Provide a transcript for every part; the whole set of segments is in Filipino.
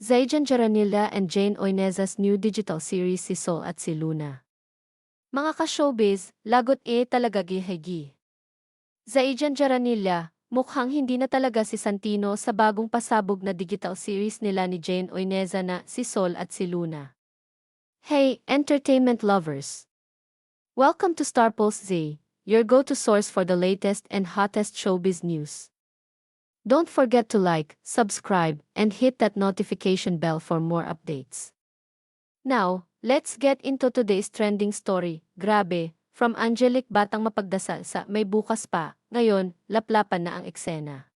Zaijan Jaranilla and Jane Oineza's new digital series si Sol at si Luna. Mga ka-showbiz, lagot e talaga gihagi. Zaijan Jaranilla, mukhang hindi na talaga si Santino sa bagong pasabog na digital series nila ni Jane Oineza na si Sol at si Luna. Hey, entertainment lovers! Welcome to Star Pulse Z, your go-to source for the latest and hottest showbiz news. Don't forget to like, subscribe, and hit that notification bell for more updates. Now, let's get into today's trending story. Grabe, from Angelic Batang Mapagdasal sa May Bukas Pa, ngayon, laplapan na ang eksena.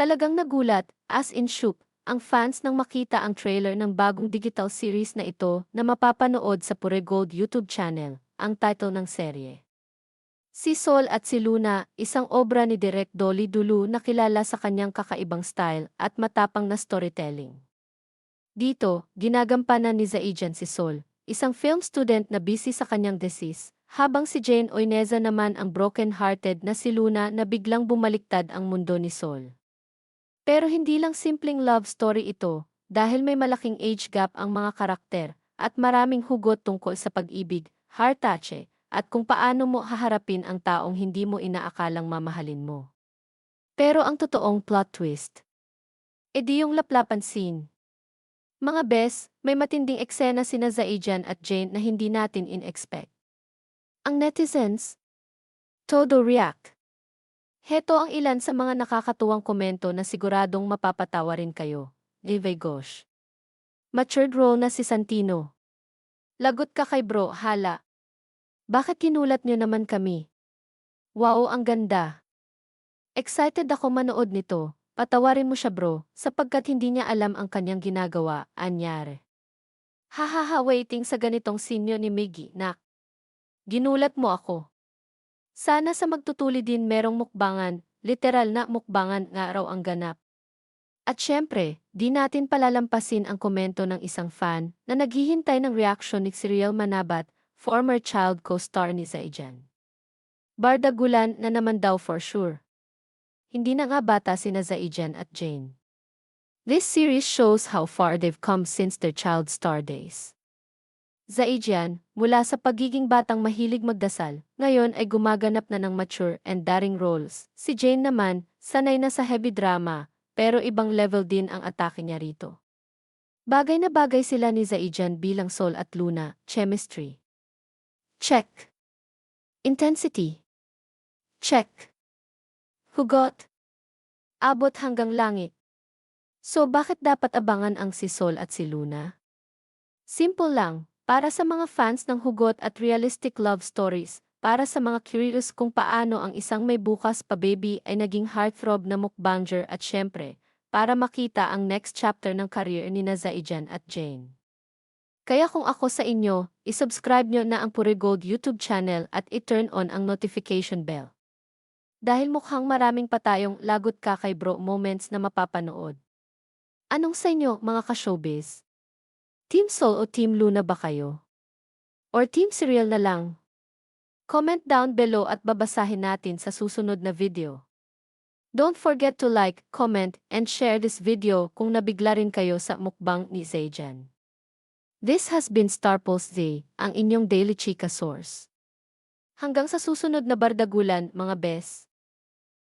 Talagang nagulat, as in shook, ang fans nang makita ang trailer ng bagong digital series na ito na mapapanood sa Pure Gold YouTube channel, ang title ng serye. Si Sol at si Luna, isang obra ni Direk Dolly Dulu na kilala sa kanyang kakaibang style at matapang na storytelling. Dito, ginagampanan ni Zaijan si Sol, isang film student na busy sa kanyang thesis, habang si Jane Oineza naman ang broken-hearted na si Luna na biglang bumaliktad ang mundo ni Sol. Pero hindi lang simpleng love story ito, dahil may malaking age gap ang mga karakter, at maraming hugot tungkol sa pag-ibig, heart-touche, at kung paano mo haharapin ang taong hindi mo inaakalang mamahalin mo. Pero ang totoong plot twist, edi yung laplapan scene. Mga bes, may matinding eksena sina Zaijan at Jane na hindi natin in-expect. Ang netizens, todo react. Heto ang ilan sa mga nakakatuwang komento na siguradong mapapatawa rin kayo. Live Gosh. Matured role na si Santino. Lagot ka kay bro, hala, bakit kinulat niyo naman kami? Wow, ang ganda. Excited ako manood nito. Patawarin mo siya bro, sapagkat hindi niya alam ang kanyang ginagawa, anyare. Hahaha waiting sa ganitong sinyo ni Miggy, nak. Ginulat mo ako. Sana sa magtutuli din merong mukbangan, literal na mukbangan nga raw ang ganap. At syempre, di natin palalampasin ang komento ng isang fan na naghihintay ng reaksyon ni Cyril Manabat former child co-star ni Zaijan. Bardagulan na naman daw for sure. Hindi na nga bata sina Zaijan at Jane. This series shows how far they've come since their child star days. Zaijan, mula sa pagiging batang mahilig magdasal, ngayon ay gumaganap na ng mature and daring roles. Si Jane naman, sanay na sa heavy drama, pero ibang level din ang atake niya rito. Bagay na bagay sila ni Zaijan bilang Sol at Luna, chemistry. Check. Intensity. Check. Hugot. Abot hanggang langit. So bakit dapat abangan ang si Sol at si Luna? Simple lang, para sa mga fans ng hugot at realistic love stories, para sa mga curious kung paano ang isang may bukas pa baby ay naging heartthrob na mukbanger at syempre, para makita ang next chapter ng career ni Nazaijan at Jane. Kaya kung ako sa inyo, isubscribe nyo na ang Pure Gold YouTube channel at i-turn on ang notification bell. Dahil mukhang maraming pa tayong lagot ka kay bro moments na mapapanood. Anong sa inyo, mga ka-showbiz? Team Soul o Team Luna ba kayo? Or Team Serial na lang? Comment down below at babasahin natin sa susunod na video. Don't forget to like, comment, and share this video kung nabigla rin kayo sa mukbang ni Zayjan. This has been Star Pulse Z, ang inyong daily chika source. Hanggang sa susunod na bardagulan, mga bes.